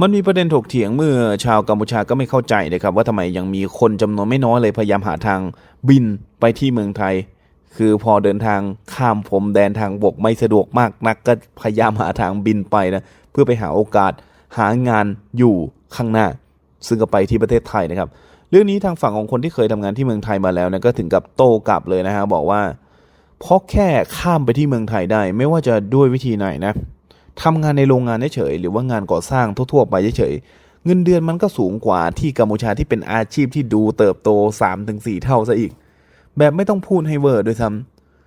มันมีประเด็นถกเถียงเมื่อชาวกัมพูชาก็ไม่เข้าใจนะครับ ว่าทำไมยังมีคนจำนวนไม่น้อยเลยพยายามหาทางบินไปที่เมืองไทย คือพอเดินทางข้ามพรมแดนทางบกไม่สะดวกมากนักก็พยายามหาทางบินไปนะเพื่อไปหาโอกาสหางานอยู่ข้างหน้า ซึ่งก็ไปที่ประเทศไทยนะครับ เรื่องนี้ทางฝั่งของคนที่เคยทำงานที่เมืองไทยมาแล้วนะก็ถึงกับโต้กลับเลยนะฮะบอกว่าเพราะแค่ข้ามไปที่เมืองไทยได้ ไม่ว่าจะด้วยวิธีไหนนะ ทำงานในโรงงานเฉยๆหรือว่างานก่อสร้างทั่วๆไปเฉยๆเงินเดือนมันก็สูงกว่าที่กัมพูชาที่เป็นอาชีพที่ดูเติบโต 3-4 เท่าซะอีก แบบไม่ต้องพูดให้เวอร์ด้วยซ้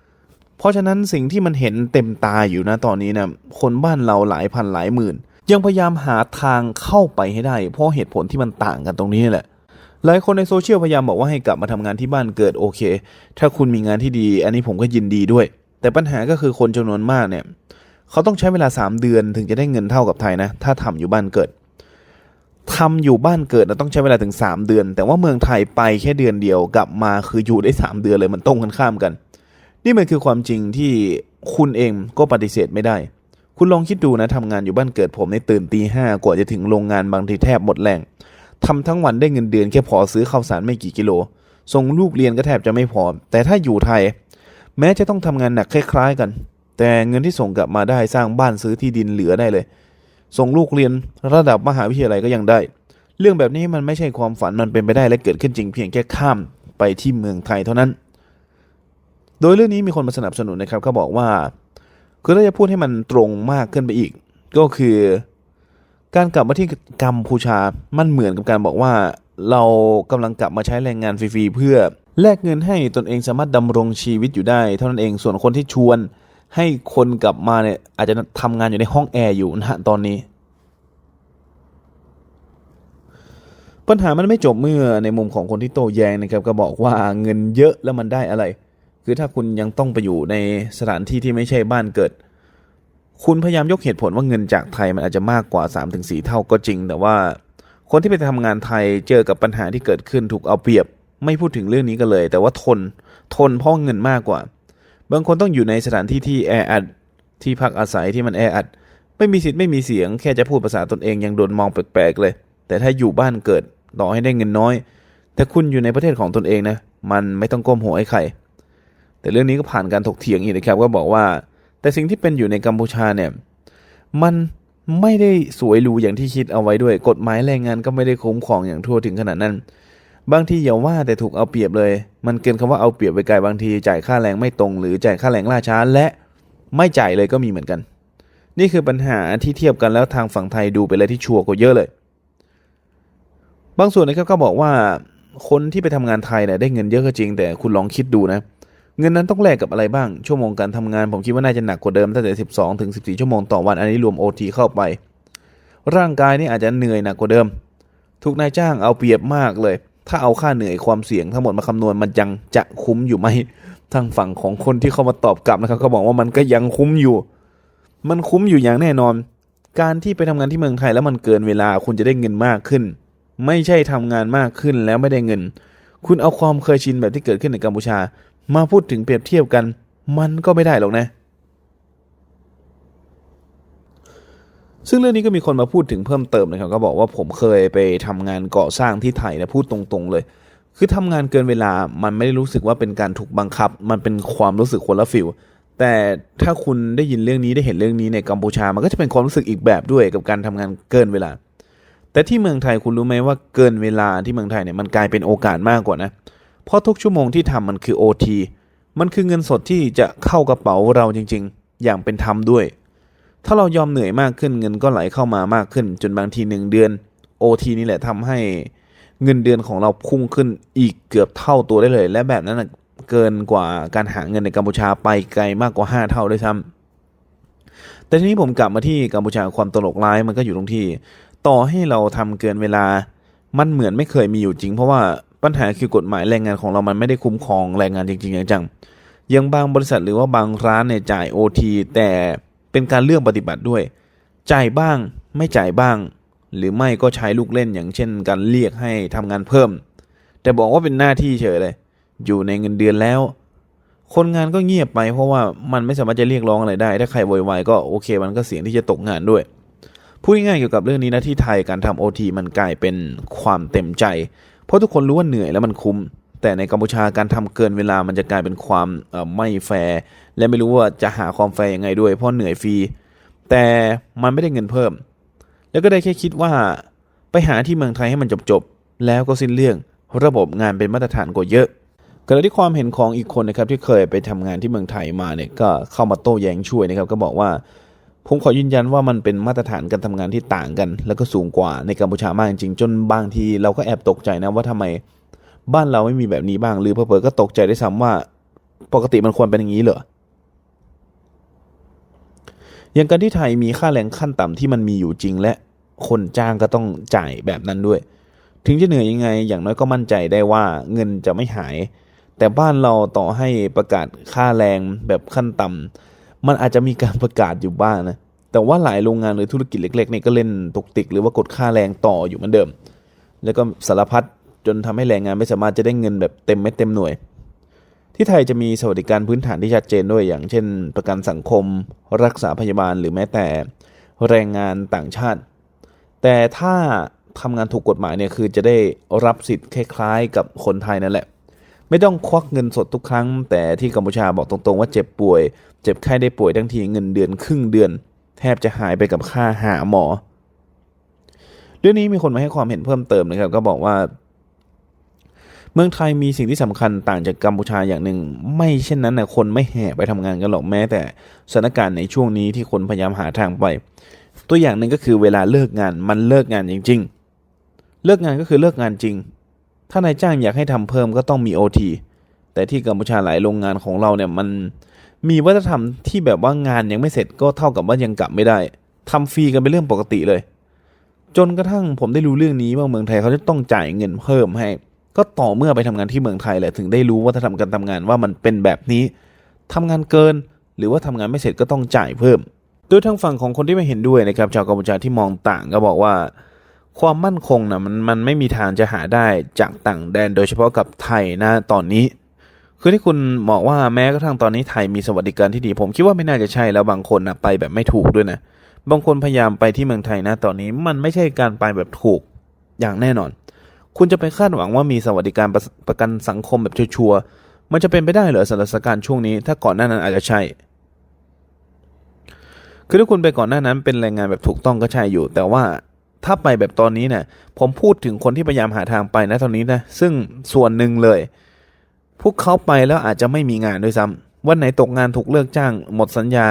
ำเพราะฉะนั้นสิ่งที่มันเห็นเต็มตาอยู่นะตอนนี้นะคนบ้านเราหลายพันหลายหมื่น ยังพยายามหาทางเข้าไปให้ได้ เพราะเหตุผลที่มันต่างกันตรงนี้แหละ หลายคนในโซเชียลพยายามบอกว่าให้กลับมาทำงานที่บ้านเกิดโอเค ถ้าคุณมีงานที่ดี อันนี้ผมก็ยินดีด้วย แต่ปัญหาก็คือคนจำนวนมากเนี่ย เขาต้องใช้เวลา 3 เดือนถึงจะได้เงินเท่ากับไทยนะ ถ้าทำอยู่บ้านเกิดทำอยู่บ้านเกิดนะต้องใช้เวลาถึง 3 เดือน แต่ว่าเมืองไทยไปแค่เดือนเดียวกลับมาคืออยู่ได้ 3 เดือนเลยมันตรงกันข้ามกัน นี่มันคือความจริงที่คุณเองก็ปฏิเสธไม่ได้ คุณลองคิดดูนะทำงานอยู่บ้านเกิดผมในตื่นตีห้ากว่าจะถึงโรงงานบางทีแทบหมดแรงทำทั้งวันได้เงินเดือนแค่พอซื้อข้าวสารไม่กี่กิโล ส่งลูกเรียนก็แทบจะไม่พอ แต่ถ้าอยู่ไทย แม้จะต้องทำงานหนักคล้ายๆกัน แต่เงินที่ส่งกลับมาได้สร้างบ้านซื้อที่ดินเหลือได้เลย ส่งลูกเรียนระดับมหาวิทยาลัยก็ยังได้ เรื่องแบบนี้มันไม่ใช่ความฝันมันเป็นไปได้และเกิดขึ้นจริงเพียงแค่ข้ามไปที่เมืองไทยเท่านั้น โดยเรื่องนี้มีคนมาสนับสนุนนะครับเขาบอกว่าคือถ้าจะพูดให้มันตรงมากขึ้นไปอีก ก็คือ การกลับมาที่กัมพูชามันเหมือนกับการบอกว่า เรากำลังกลับมาใช้แรงงานฟรีๆเพื่อแลกเงินให้ตนเองสามารถดำรงชีวิตอยู่ได้ เท่านั้นเองส่วนคนที่ชวน ให้คนกลับมาเนี่ยอาจจะทำงานอยู่ในห้องแอร์อยู่นะฮะตอนนี้ ปัญหามันไม่จบเมื่อในมุมของคนที่โต้แย้งนะครับก็บอกว่าเงินเยอะแล้วมันได้อะไร คือถ้าคุณยังต้องไปอยู่ในสถานที่ที่ไม่ใช่บ้านเกิด คุณพยายามยกเหตุผลว่าเงินจากไทยมันอาจจะมากกว่า 3-4 เท่าก็จริง แต่ว่าคนที่ไปทำงานไทยเจอกับปัญหาที่เกิดขึ้นถูกเอาเปรียบ ไม่พูดถึงเรื่องนี้กันเลย แต่ว่าทนทนเพราะเงินมากกว่า บางคนต้องอยู่ในสถานที่ที่แออัดที่พักอาศัยที่มันแออัด ไม่มีสิทธิ์ไม่มีเสียงแค่จะพูดภาษาตนเองยังโดนมองแปลกๆเลย แต่ถ้าอยู่บ้านเกิดต่อให้ได้เงินน้อย แต่คุณอยู่ในประเทศของตนเองนะมันไม่ต้องก้มหัวให้ใครแต่เรื่องนี้ก็ผ่านการถกเถียงอีกนะครับก็บอกว่า แต่สิ่งที่เป็นอยู่ในกัมพูชาเนี่ยมันไม่ได้สวยหรูอย่างที่คิดเอาไว้ด้วย กฎหมายแรงงานก็ไม่ได้คุ้มครองอย่างทั่วถึงขนาดนั้น บางทีอย่าว่าแต่ถูกเอาเปรียบเลย มันเกินคำว่าเอาเปรียบไปไกลบางทีจ่ายค่าแรงไม่ตรง หรือจ่ายค่าแรงล่าช้าและไม่จ่ายเลยก็มีเหมือนกัน นี่คือปัญหาที่เทียบกันแล้วทางฝั่งไทยดูไปเลยที่ชัวร์กว่าเยอะเลย บางส่วนนะครับก็บอกว่าคนที่ไปทำงานไทยเนี่ยได้เงินเยอะก็จริง แต่คุณลองคิดดูนะ เงินนั้นต้องแลกกับอะไรบ้าง ชั่วโมงการทำงาน ผมคิดว่าน่าจะหนักกว่าเดิมตั้งแต่ 12 ถึง 14 ชั่วโมงต่อวัน อันนี้รวม OT เข้าไป ร่างกายนี่อาจจะเหนื่อยหนักกว่าเดิม ถูกนายจ้างเอาเปรียบมากเลย ถ้าเอาค่าเหนื่อยความเสี่ยงทั้งหมดมาคำนวณมันยังจะคุ้มอยู่ไหมทางฝั่งของคนที่เข้ามาตอบกลับนะครับเขาบอกว่ามันก็ยังคุ้มอยู่ มันคุ้มอยู่อย่างแน่นอน การที่ไปทำงานที่เมืองไทยแล้วมันเกินเวลาคุณจะได้เงินมากขึ้น ไม่ใช่ทำงานมากขึ้นแล้วไม่ได้เงิน คุณเอาความเคยชินแบบที่เกิดขึ้นในกัมพูชา มาพูดถึงเปรียบเทียบกัน มันก็ไม่ได้หรอกนะ ซึ่งเรื่องนี้ก็มีคนมาพูดถึงเพิ่มเติมนะครับ ก็บอกว่าผมเคยไปทำงานก่อสร้างที่ไทยนะพูดตรงๆเลย คือทำงานเกินเวลามันไม่ได้รู้สึกว่าเป็นการถูกบังคับ มันเป็นความรู้สึกคนละฟิลแต่ถ้าคุณได้ยินเรื่องนี้ได้เห็นเรื่องนี้ในกัมพูชา มันก็จะเป็นความรู้สึกอีกแบบด้วยกับการทำงานเกินเวลา แต่ที่เมืองไทยคุณรู้ไหมว่าเกินเวลาที่เมืองไทยเนี่ยมันกลายเป็นโอกาสมากกว่านะเพราะทุกชั่วโมงที่ทำมันคือ OT มันคือเงินสดที่จะเข้ากระเป๋าเราจริง ๆ อย่างเป็นธรรมด้วย ถ้าเรายอมเหนื่อยมากขึ้นเงินก็ไหลเข้ามามากขึ้น จนบางทีหนึ่งเดือน OT นี่แหละทำให้เงินเดือนของเราพุ่งขึ้นอีกเกือบเท่าตัวได้เลย และแบบนั้นนะเกินกว่าการหาเงินในกัมพูชาไปไกลมากกว่า 5 เท่าด้วยซ้ำแต่ทีนี้ผมกลับมาที่กัมพูชาความตลกร้ายมันก็อยู่ตรงที่ ต่อให้เราทำเกินเวลา มันเหมือนไม่เคยมีอยู่จริง เพราะว่าปัญหาคือกฎหมายแรงงานของเรามันไม่ได้คุ้มครองแรงงานจริงๆอย่างจังยังบางบริษัทหรือว่าบางร้านเนี่ยจ่าย OT แต่ เป็นการเลือกปฏิบัติด้วย จ่ายบ้างไม่จ่ายบ้าง หรือไม่ก็ใช้ลูกเล่นอย่างเช่น การเรียกให้ทำงานเพิ่ม แต่บอกว่าเป็นหน้าที่เฉยเลย อยู่ในเงินเดือนแล้ว คนงานก็เงียบไป เพราะว่ามันไม่สามารถจะเรียกร้องอะไรได้ ถ้าใครโวยวายก็โอเค มันก็เสี่ยงที่จะตกงานด้วยพูดง่ายๆเกี่ยวกับเรื่องนี้นะที่ไทยการทำโอทีมันกลายเป็นความเต็มใจ เพราะทุกคนรู้ว่าเหนื่อยแล้วมันคุ้ม แต่ในกัมพูชาการทำเกินเวลามันจะกลายเป็นความไม่แฟร์และไม่รู้ว่าจะหาความแฟร์ยังไงด้วย เพราะเหนื่อยฟรีแต่มันไม่ได้เงินเพิ่ม แล้วก็ได้แค่คิดว่าไปหาที่เมืองไทยให้มันจบๆแล้วก็สิ้นเรื่องระบบงานเป็นมาตรฐานกว่าเยอะขณะที่ความเห็นของอีกคนนะครับที่เคยไปทำงานที่เมืองไทยมาเนี่ยก็เข้ามาโต้แย้งช่วยนะครับก็บอกว่าผมขอยืนยันว่ามันเป็นมาตรฐานการทำงานที่ต่างกัน แล้วก็สูงกว่าในกัมพูชามากจริงๆจนบางทีเราก็แอบตกใจนะว่าทำไม บ้านเราไม่มีแบบนี้บ้าง หรือเผลอๆก็ตกใจได้ซ้ำว่า ปกติมันควรเป็นอย่างนี้เหรออย่างการที่ไทยมีค่าแรงขั้นต่ำที่มันมีอยู่จริง และคนจ้างก็ต้องจ่ายแบบนั้นด้วย ถึงจะเหนื่อยยังไง อย่างน้อยก็มั่นใจได้ว่าเงินจะไม่หาย แต่บ้านเราต่อให้ประกาศค่าแรงแบบขั้นต่ำมันอาจจะมีการประกาศอยู่บ้างนะแต่ว่าหลายโรงงานหรือธุรกิจเล็กๆเนี่ยก็เล่นตุกติก หรือว่ากดค่าแรงต่ออยู่เหมือนเดิม แล้วก็สารพัด จนทำให้แรงงานไม่สามารถจะได้เงินแบบเต็มเม็ดเต็มหน่วย ที่ไทยจะมีสวัสดิการพื้นฐานที่ชัดเจนด้วยอย่างเช่น ประกันสังคม รักษาพยาบาลหรือแม้แต่แรงงานต่างชาติ แต่ถ้าทำงานถูกกฎหมายเนี่ยคือจะได้รับสิทธิ์คล้ายๆ กับคนไทยนั่นแหละ ไม่ต้องควักเงินสดทุกครั้ง แต่ที่กัมพูชาบอกตรงๆว่าเจ็บป่วย เจ็บไข้ได้ป่วยทั้งทีเงินเดือนครึ่งเดือน แทบจะหายไปกับค่าหาหมอ เรื่องนี้มีคนมาให้ความเห็นเพิ่มเติมนะครับ ก็บอกว่า เมืองไทยมีสิ่งที่สำคัญต่างจากกัมพูชาอย่างหนึ่ง ไม่เช่นนั้นนะคนไม่แห่ไปทำงานกันหรอกแม้แต่สถานการณ์ในช่วงนี้ที่คนพยายามหาทางไป ตัวอย่างหนึ่งก็คือเวลาเลิกงานมันเลิกงานจริง ๆ เลิกงานก็คือเลิกงานจริง ถ้านายจ้างอยากให้ทำเพิ่มก็ต้องมี OT แต่ที่กัมพูชาหลายโรงงานของเราเนี่ยมันมีวัฒนธรรมที่แบบว่างานยังไม่เสร็จก็เท่ากับว่ายังกลับไม่ได้ทำฟรีกันเป็นเรื่องปกติเลย จนกระทั่งผมได้รู้เรื่องนี้ว่าเมืองไทยเขาจะต้องจ่ายเงินเพิ่มให้ ก็ต่อเมื่อไปทำงานที่เมืองไทยแหละถึงได้รู้วัฒนธรรมการทำงานว่ามันเป็นแบบนี้ทำงานเกิน หรือว่าทำงานไม่เสร็จก็ต้องจ่ายเพิ่ม โดยทางฝั่งของคนที่ไม่เห็นด้วยนะครับชาวกัมพูชาที่มองต่างก็บอกว่า ความมั่นคงนะมันมันไม่มีทางจะหาได้จากต่างแดน โดยเฉพาะกับไทยนะตอนนี้ คือที่คุณบอกว่าแม้กระทั่งตอนนี้ไทยมีสวัสดิการที่ดี ผมคิดว่าไม่น่าจะใช่แล้วบางคนนะไปแบบไม่ถูกด้วยนะบางคนพยายามไปที่เมืองไทยนะตอนนี้มันไม่ใช่การไปแบบถูกอย่างแน่นอน คุณจะไปคาดหวังว่ามีสวัสดิการประประกันสังคมแบบชัวร์ๆมันจะเป็นไปได้เหรอสถานการณ์ช่วงนี้ ถ้าก่อนหน้านั้นอาจจะใช่ คือถ้าคุณไปก่อนหน้านั้นเป็นแรงงานแบบถูกต้องก็ใช่อยู่ แต่ว่าถ้าไปแบบตอนนี้เนี่ยผมพูดถึงคนที่พยายามหาทางไปนะตอนนี้นะซึ่งส่วนหนึ่งเลย พวกเขาไปแล้วอาจจะไม่มีงานด้วยซ้ำวันไหนตกงานถูกเลิกจ้าง หมดสัญญา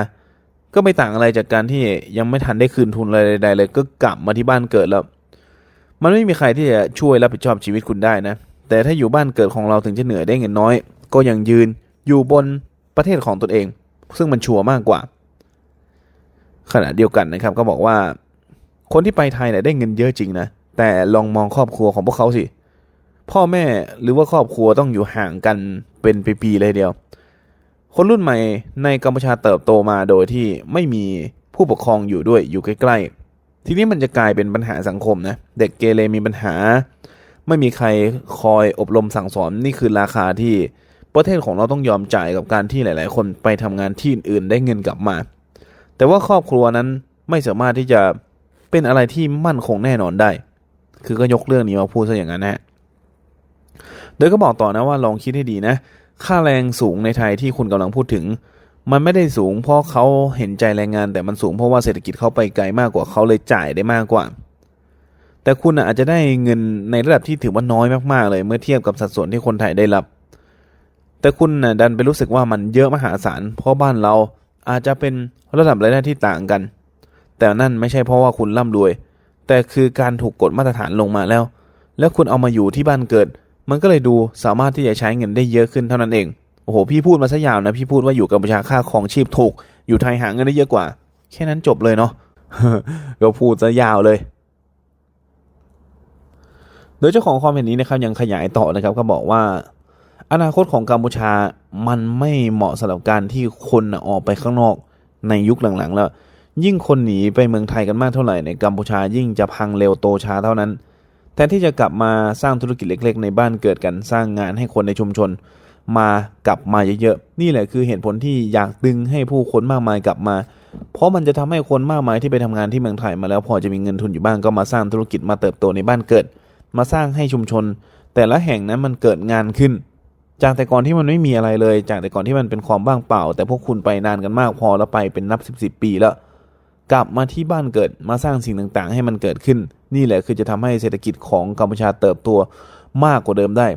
ก็ไม่ต่างอะไรจากการที่ยังไม่ทันได้คืนทุนอะไรใดๆเลย ก็กลับมาที่บ้านเกิดแล้ว มันไม่มีใครที่จะช่วยรับผิดชอบชีวิตคุณได้นะ แต่ถ้าอยู่บ้านเกิดของเราถึงจะเหนื่อยได้เงินน้อย ก็ยังยืนอยู่บนประเทศของตนเอง ซึ่งมันชัวร์มากกว่า ขณะเดียวกันนะครับ ก็บอกว่า คนที่ไปไทยเนี่ยได้เงินเยอะจริงนะ แต่ลองมองครอบครัวของพวกเขาสิ พ่อแม่หรือว่าครอบครัวต้องอยู่ห่างกันเป็นปีๆเลยเดียว คนรุ่นใหม่ในกัมพูชาเติบโตมาโดยที่ไม่มีผู้ปกครองอยู่ด้วยอยู่ใกล้ๆ ทีนี้มันจะกลายเป็นปัญหาสังคมนะ เด็กเกเรมีปัญหา ไม่มีใครคอยอบรมสั่งสอนนี่คือราคาที่ประเทศของเราต้องยอมจ่ายกับการที่หลาย ๆ คนไปทำงานที่อื่นๆได้เงินกลับมา แต่ว่าครอบครัวนั้นไม่สามารถที่จะเป็นอะไรที่มั่นคงแน่นอนได้ คือก็ยกเรื่องนี้มาพูดซะอย่างนั้นนะฮะโดยก็บอกต่อนะว่าลองคิดให้ดีนะ ค่าแรงสูงในไทยที่คุณกำลังพูดถึง มันไม่ได้สูงเพราะเขาเห็นใจแรงงาน แต่มันสูงเพราะว่าเศรษฐกิจเขาไปไกลมากกว่าเขาเลยจ่ายได้มากกว่า แต่คุณอาจจะได้เงินในระดับที่ถือว่าน้อยมากๆ เลยเมื่อเทียบกับสัดส่วนที่คนไทยได้รับ แต่คุณดันไปรู้สึกว่ามันเยอะมหาศาลเพราะบ้านเราอาจจะเป็นระดับรายได้ที่ต่างกัน แต่นั่นไม่ใช่เพราะว่าคุณร่ำรวย แต่คือการถูกกฎมาตรฐานลงมาแล้ว แล้วคุณเอามาอยู่ที่บ้านเกิด มันก็เลยดูสามารถที่จะใช้เงินได้เยอะขึ้นเท่านั้นเอง โอ้โหพี่พูดมาซะยาวนะพี่พูดว่าอยู่กัมพูชาค่าของชีพถูก อยู่ไทยหาเงินได้เยอะกว่า แค่นั้นจบเลยเนาะก็พูดซะยาวเลย โดยเจ้าของความเห็นนี้นะครับยังขยายต่อนะครับก็บอกว่า อนาคตของกัมพูชามันไม่เหมาะสำหรับการที่คนนะออกไปข้างนอกในยุคหลังๆ แล้ว ยิ่งคนหนีไปเมืองไทยกันมากเท่าไหร่ในกัมพูชายิ่งจะพังเร็วโตช้าเท่านั้นแทนที่จะกลับมาสร้างธุรกิจเล็ก ๆ ในบ้านเกิดกันสร้างงานให้คนในชุมชน มา กลับมาเยอะๆ นี่แหละคือเหตุผลที่อยากดึงให้ผู้คนมากมายกลับมา เพราะมันจะทำให้คนมากมายที่ไปทำงานที่เมืองไทยมาแล้วพอจะมีเงินทุนอยู่บ้างก็มาสร้างธุรกิจมาเติบโตในบ้านเกิด มาสร้างให้ชุมชน แต่ละแห่งนั้นมันเกิดงานขึ้น จากแต่ก่อนที่มันไม่มีอะไรเลย จากแต่ก่อนที่มันเป็นความว่างเปล่า แต่พวกคุณไปนานกันมากพอแล้วไปเป็นนับสิบปีแล้ว กลับมาที่บ้านเกิดมาสร้างสิ่งต่างๆ ให้มันเกิดขึ้น นี่แหละคือจะทำให้เศรษฐกิจของกัมพูชาเติบโตมากกว่าเดิมได้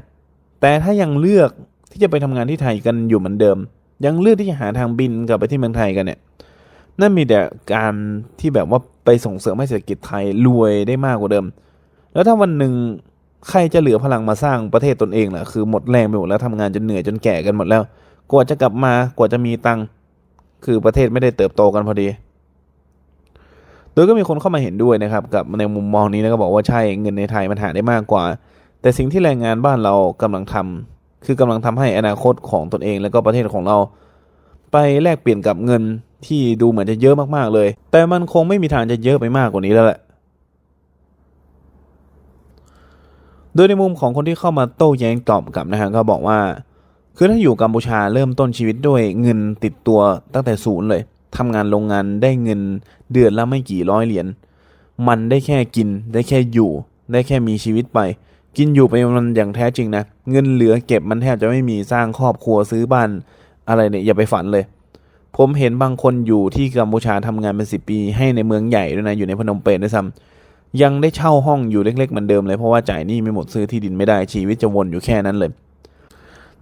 แต่ถ้ายังเลือก ที่จะไปทำงานที่ไทยกันอยู่เหมือนเดิม ยังเลือกที่จะหาทางบินกลับไปที่เมืองไทยกันเนี่ยนั่นมีแต่การที่แบบว่าไปส่งเสริมให้เศรษฐกิจไทยรวยได้มากกว่าเดิม แล้วถ้าวันหนึ่งใครจะเหลือพลังมาสร้างประเทศตนเองล่ะคือหมดแรงไปหมดแล้วทำงานจนเหนื่อยจนแก่กันหมดแล้ว กว่าจะกลับมากว่าจะมีตังค์คือประเทศไม่ได้เติบโตกันพอดี โดยก็มีคนเข้ามาเห็นด้วยนะครับกับในมุมมองนี้นะก็บอกว่าใช่เงินในไทยมันหาได้มากกว่า แต่สิ่งที่แรงงานบ้านเรากำลังทำ คือกำลังทำให้อนาคตของตนเองแล้วก็ประเทศของเรา ไปแลกเปลี่ยนกับเงินที่ดูเหมือนจะเยอะมากๆเลย แต่มันคงไม่มีทางจะเยอะไปมากกว่านี้แล้วแหละ โดยในมุมของคนที่เข้ามาโต้แย้งตอบกลับนะฮะก็บอกว่า คือถ้าอยู่กัมพูชาเริ่มต้นชีวิตด้วยเงินติดตัวตั้งแต่ศูนย์เลยทำงานโรงงานได้เงินเดือนละไม่กี่ร้อยเหรียญ มันได้แค่กินได้แค่อยู่ ได้แค่มีชีวิตไป กินอยู่ไปมันอย่างแท้จริงนะ เงินเหลือเก็บมันแทบจะไม่มีสร้างครอบครัวซื้อบ้านอะไรเนี่ยอย่าไปฝันเลย ผมเห็นบางคนอยู่ที่กัมพูชาทำงานเป็นสิปี ให้ในเมืองใหญ่ด้วยนะอยู่ในพนมเปญด้วยซ้ำยังได้เช่าห้องอยู่เล็กๆเหมือนเดิมเลยเพราะว่าจ่ายหนี้ไม่หมดซื้อที่ดินไม่ได้ชีวิตจะวนอยู่แค่นั้นเลย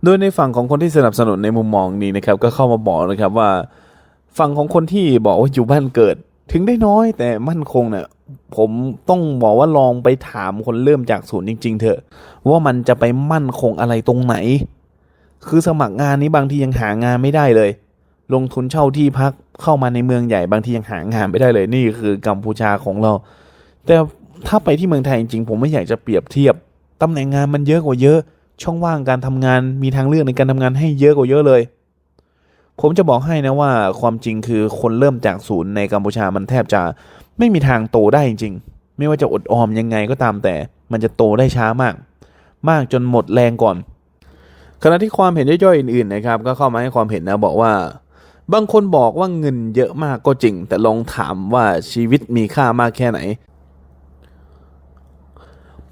โดยในฝั่งของคนที่สนับสนุนในมุมมองนี้นะครับ ก็เข้ามาบอกนะครับว่า ฝั่งของคนที่บอกว่าอยู่บ้านเกิด ถึงได้น้อยแต่มั่นคงเนี่ย ผมต้องบอกว่าลองไปถามคนเริ่มจากศูนย์จริง ๆ เถอะ ว่ามันจะไปมั่นคงอะไรตรงไหน คือสมัครงานนี้บางทียังหางานไม่ได้เลย ลงทุนเช่าที่พักเข้ามาในเมืองใหญ่บางทียังหางานไม่ได้เลยนี่คือกัมพูชาของเรา แต่ถ้าไปที่เมืองไทยจริงๆผมไม่อยากจะเปรียบเทียบตำแหน่งงานมันเยอะกว่าเยอะ ช่องว่างการทำงานมีทางเลือกในการทำงานให้เยอะกว่าเยอะเลย ผมจะบอกให้นะว่าความจริงคือคนเริ่มจากศูนย์ในกัมพูชามันแทบจะ ไม่มีทางโตได้จริงๆ ไม่ว่าจะอดออมยังไงก็ตามแต่ มันจะโตได้ช้ามาก มากจนหมดแรงก่อน ขณะที่ความเห็นย่อยๆอื่นๆนะครับ ก็เข้ามาให้ความเห็นนะบอกว่า บางคนบอกว่าเงินเยอะมากก็จริง แต่ลองถามว่าชีวิตมีค่ามากแค่ไหน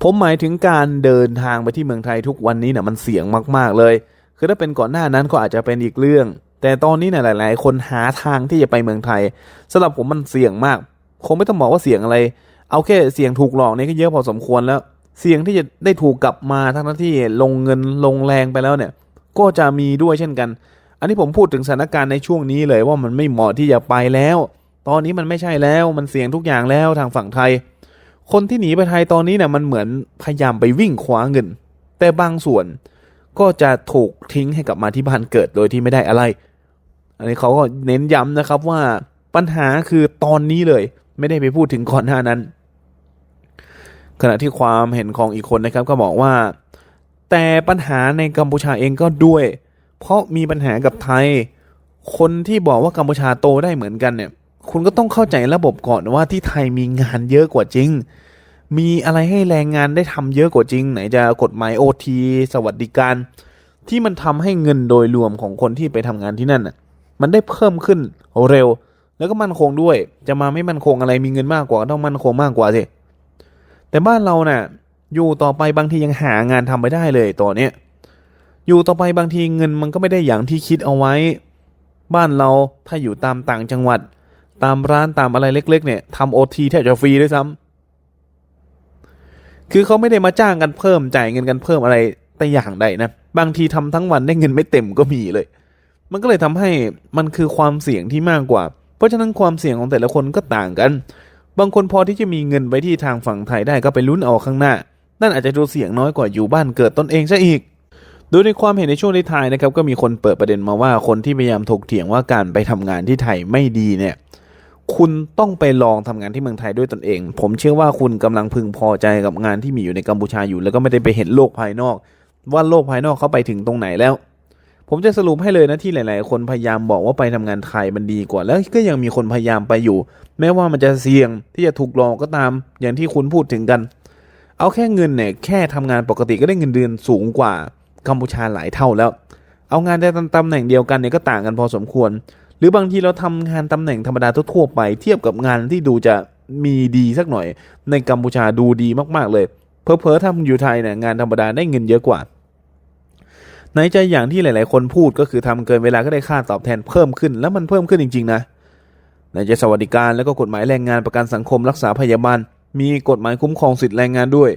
ผมหมายถึงการเดินทางไปที่เมืองไทยทุกวันนี้นี่ยมันเสี่ยงมากๆเลย คือถ้าเป็นก่อนหน้านั้นก็อาจจะเป็นอีกเรื่อง แต่ตอนนี้นี่ยหลาย ๆ คนหาทางที่จะไปเมืองไทยสำหรับผมมันเสี่ยงมาก คงไม่ต้องบอกว่าเสี่ยงอะไร เอาแค่เสี่ยงถูกหลอกนี่ก็เยอะพอสมควรแล้ว เสี่ยงที่จะได้ถูกกลับมาทั้งที่ลงเงินลงแรงไปแล้วเนี่ย ก็จะมีด้วยเช่นกัน อันนี้ผมพูดถึงสถานการณ์ในช่วงนี้เลยว่ามันไม่เหมาะที่จะไปแล้ว ตอนนี้มันไม่ใช่แล้วมันเสี่ยงทุกอย่างแล้วทางฝั่งไทย คนที่หนีไปไทยตอนนี้เนี่ยมันเหมือนพยายามไปวิ่งคว้าเงิน แต่บางส่วนก็จะถูกทิ้งให้กลับมาที่บ้านเกิดโดยที่ไม่ได้อะไร อันนี้เขาก็เน้นย้ำนะครับว่าปัญหาคือตอนนี้เลย ไม่ได้ไปพูดถึงก่อนหน้านั้น ขณะที่ความเห็นของอีกคนนะครับก็บอกว่า แต่ปัญหาในกัมพูชาเองก็ด้วย เพราะมีปัญหากับไทย คนที่บอกว่ากัมพูชาโตได้เหมือนกันเนี่ย คุณก็ต้องเข้าใจระบบก่อนว่าที่ไทยมีงานเยอะกว่าจริง มีอะไรให้แรงงานได้ทำเยอะกว่าจริง ไหนจะกฎหมายโอทีสวัสดิการ ที่มันทำให้เงินโดยรวมของคนที่ไปทำงานที่นั่นน่ะมันได้เพิ่มขึ้นเร็ว แล้วก็มั่นคงด้วย จะมาไม่มั่นคงอะไรมีเงินมากกว่าต้องมั่นคงมากกว่าสิแต่บ้านเราน่ะ อยู่ต่อไปบางทียังหางานทำไม่ได้เลยตอนเนี้ยอยู่ต่อไปบางทีเงินมันก็ไม่ได้อย่างที่คิดเอาไว้ บ้านเราถ้าอยู่ตามต่างจังหวัด ตามร้านตามอะไรเล็ก ๆ เนี่ยทำโอทีแทบจะฟรีด้วยซ้ำคือเขาไม่ได้มาจ้างกันเพิ่มจ่ายเงินกันเพิ่มอะไรแต่อย่างใดนะบางทีทำทั้งวันได้เงินไม่เต็มก็มีเลย มันก็เลยทำให้มันคือความเสี่ยงที่มากกว่า เพราะฉะนั้นความเสี่ยงของแต่ละคนก็ต่างกัน บางคนพอที่จะมีเงินไว้ที่ทางฝั่งไทยได้ก็ไปลุ้นเอาข้างหน้า นั่นอาจจะดูเสี่ยงน้อยกว่าอยู่บ้านเกิดตนเองซะอีก โดยในความเห็นในช่วงท้ายนะครับก็มีคนเปิดประเด็นมาว่าคนที่พยายามถกเถียงว่าการไปทำงานที่ไทยไม่ดีเนี่ยคุณต้องไปลองทำงานที่เมืองไทยด้วยตนเอง ผมเชื่อว่าคุณกำลังพึงพอใจกับงานที่มีอยู่ในกัมพูชาอยู่ แล้วก็ไม่ได้ไปเห็นโลกภายนอก ว่าโลกภายนอกเขาไปถึงตรงไหนแล้ว ผมจะสรุปให้เลยนะที่หลาย ๆ คนพยายามบอกว่าไปทำงานไทยมันดีกว่า แล้วก็ยังมีคนพยายามไปอยู่ แม้ว่ามันจะเสี่ยงที่จะถูกหลอกก็ตามอย่างที่คุณพูดถึงกัน เอาแค่เงินเนี่ยแค่ทำงานปกติก็ได้เงินเดือนสูงกว่ากัมพูชาหลายเท่าแล้ว เอางานในตำแหน่งเดียวกันเนี่ยก็ต่างกันพอสมควร หรือบางทีเราทำงานตำแหน่งธรรมดาทั่วไป เทียบกับงานที่ดูจะมีดีสักหน่อย ในกัมพูชาดูดีมาก ๆ เลยเพอเพอถ้าอยู่ไทยเนี่ยงานธรรมดาได้เงินเยอะกว่า ในใจอย่างที่หลาย ๆ คนพูดก็คือทำเกินเวลาก็ได้ค่าตอบแทนเพิ่มขึ้น แล้วมันเพิ่มขึ้นจริง ๆ นะในใจสวัสดิการแล้วก็กฎหมายแรงงานประกันสังคมรักษาพยาบาล มีกฎหมายคุ้มครองสิทธิแรงงานด้วย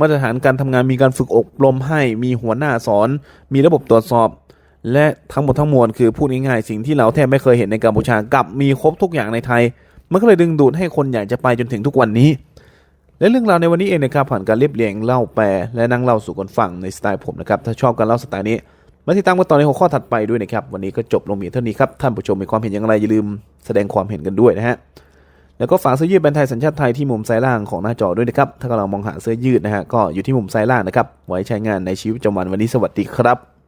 มาตรฐานการทำงานมีการฝึกอบรมให้ มีหัวหน้าสอน มีระบบตรวจสอบ และทั้งหมดทั้งมวลคือพูดง่ายๆสิ่งที่เราแทบไม่เคยเห็นในกัมพูชากลับมีครบทุกอย่างในไทย มันก็เลยดึงดูดให้คนอยากจะไปจนถึงทุกวันนี้ และเรื่องราวในวันนี้เองนะครับผ่านการเรียบเรียงเล่าแปลและนั่งเล่าสู่กันฟังในสไตล์ผมนะครับถ้าชอบการเล่าสไตล์นี้มาติดตามกันต่อในหัวข้อถัดไปด้วยนะครับวันนี้ก็จบลงเพียงเท่านี้ครับท่านผู้ชมมีความเห็นอย่างไรอย่าลืมแสดงความเห็นกันด้วยนะฮะแล้วก็ฝากเสื้อยืดแบรนด์ไทยสัญชาติไทยที่มุมซ้ายล่างของหน้าจอด้วยนะครับถ้ากำลังมองหาเสื้อยืดนะฮะก็อยู่ที่มุมซ้ายล่างนะครับไว้ใช้งานในชีวิตประจำวันวันนี้สวัสดีครับ